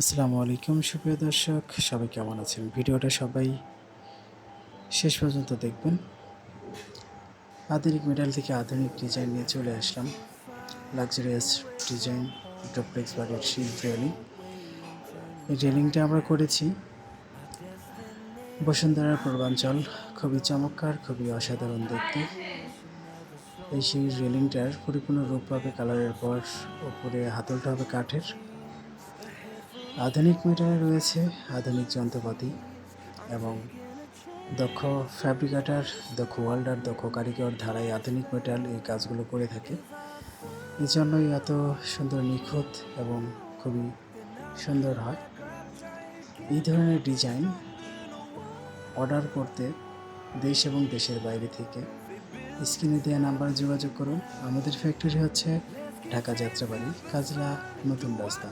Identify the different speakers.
Speaker 1: আসসালামু আলাইকুম, সুপ্রিয় দর্শক। সবাই কেমন আছেন? ভিডিওটা সবাই শেষ পর্যন্ত দেখবেন। আধুনিক মেডাল থেকে আধুনিক ডিজাইন নিয়ে চলে আসলাম। লাক্সারিয়াস ডিজাইন ড্রপলেক্স বাড়ির শিল রেলিং এই রেলিংটা আমরা করেছি। বসুন্ধরার পূর্বাঞ্চল, খুবই চমৎকার, খুবই অসাধারণ দেখতে। এই সেই রেলিংটার পরিপূর্ণ রূপ পাবে কালারের পর ওপরে হাতলটা হবে কাঠের। আধুনিক মিটারে রয়েছে আধুনিক যন্ত্রপাতি এবং দক্ষ ফ্যাব্রিকেটার, দক্ষ ওয়াল্ডার, দক্ষ কারিগর ধারায় আধুনিক মেটাল এই কাজগুলো করে থাকে। এই জন্যই এত সুন্দর নিখুঁত এবং খুবই সুন্দর হয়। এই ধরনের ডিজাইন অর্ডার করতে দেশ এবং দেশের বাইরে থেকে স্ক্রিনে দেওয়া নাম্বার যোগাযোগ করুন। আমাদের ফ্যাক্টরি হচ্ছে ঢাকা যাত্রাবাড়ি, কাজলা, নতুন রাস্তা।